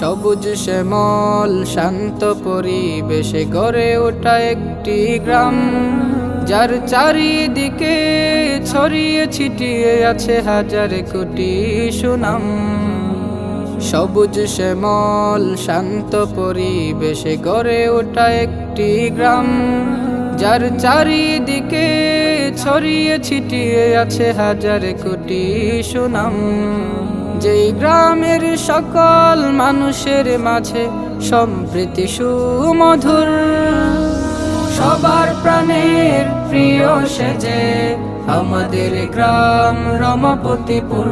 সবুজ শ্যামল, শান্ত পরিবেশে গড়ে ওঠা একটি গ্রাম। যার চারিদিকে ছড়িয়ে ছিটিয়ে আছে হাজার কোটি সুনাম। সবুজ শ্যামল, শান্ত পরিবেশে গড়ে ওঠা একটি গ্রাম। যার চারিদিকে ছড়িয়ে ছিটিয়ে আছে হাজার কোটি সুনাম। যেই গ্রামের সকল মানুষের মাঝে সম্প্রীতি সুমধুর, সবার প্রাণের প্রিয় সেজে আমাদের গ্রাম রমপতিপুর।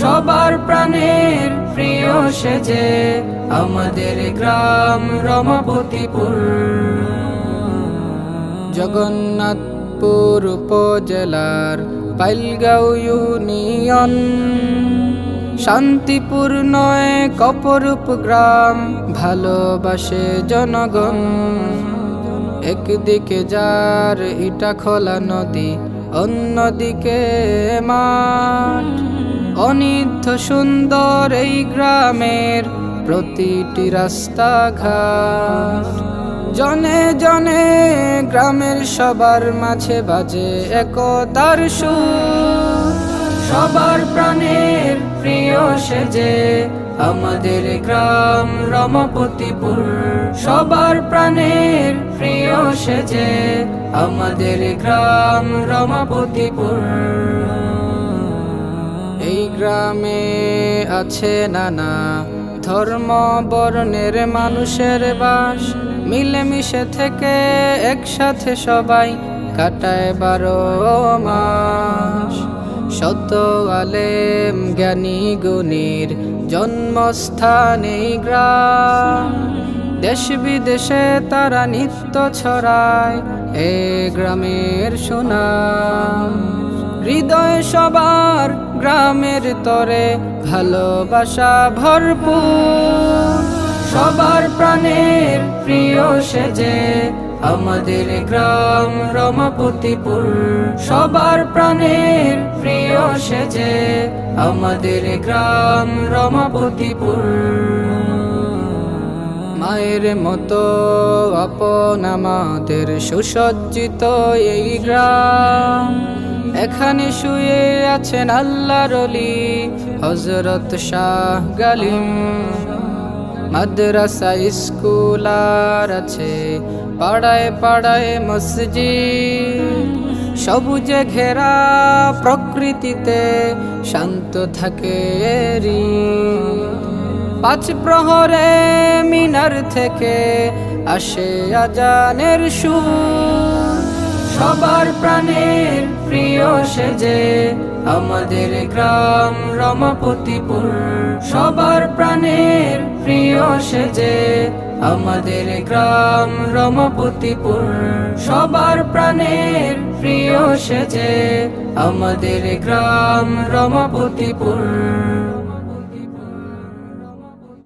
সবার প্রাণের প্রিয় সেজে আমাদের গ্রাম রমপতিপুর। জগন্নাথপুর উপজেলার পাইলগাঁও ইউনিয়ন। শান্তিপুর নয় কপরূপ গ্রাম, ভালোবাসে জনগণ। একদিকে যার ইটা খোলা নদী, অন্যদিকে মাঠ। অনিধ্য সুন্দর এই গ্রামের প্রতিটি রাস্তাঘাট। জনে জনে গ্রামের সবার মাঝে বাজে একতার সুর। সবার প্রাণের প্রিয় সেজে, আমাদের গ্রাম রমপতিপুর। সবার প্রাণের প্রিয় সেজে, আমাদের গ্রাম রমপতিপুর। এই গ্রামে আছে নানা ধর্ম, বর্ণের মানুষের বাস। মিলেমিশে থেকে একসাথে সবাই কাটায় বারো মাস। শত আলেম জ্ঞানী গুণীর জন্মস্থানে গ্রাম। দেশ বিদেশে তারা নিত্য ছড়ায় এ গ্রামের সুনাম। হৃদয় সবার গ্রামের তরে ভালোবাসা ভরপুর। সবার প্রাণের প্রিয় সেজে আমাদের গ্রাম রমপতিপুর, সবার প্রাণের প্রিয় সেজে। আমাদের গ্রাম রমপতিপুর। মায়ের মতো আপন আমাদের সুসজ্জিত এই গ্রাম। এখানে শুয়ে আছেন আল্লাহর অলি হজরত শাহ গালিম। মাদ্রাসা স্কুল আর আছে। পাড়ায় পাড়ায় মসজিদ। সবুজে ঘেরা প্রকৃতিতে শান্ত থাকে হৃদ। পাঁচ প্রহরে মিনার থেকে আসে আজানের সুর। সবার প্রাণের প্রিয় সেজে আমাদের গ্রাম রমাপতিপুর, সবার প্রাণের প্রিয় সেজে। আমাদের গ্রাম রমাপতিপুর, সবার প্রাণের প্রিয় সেজে। আমাদের গ্রাম রমপতিপুর।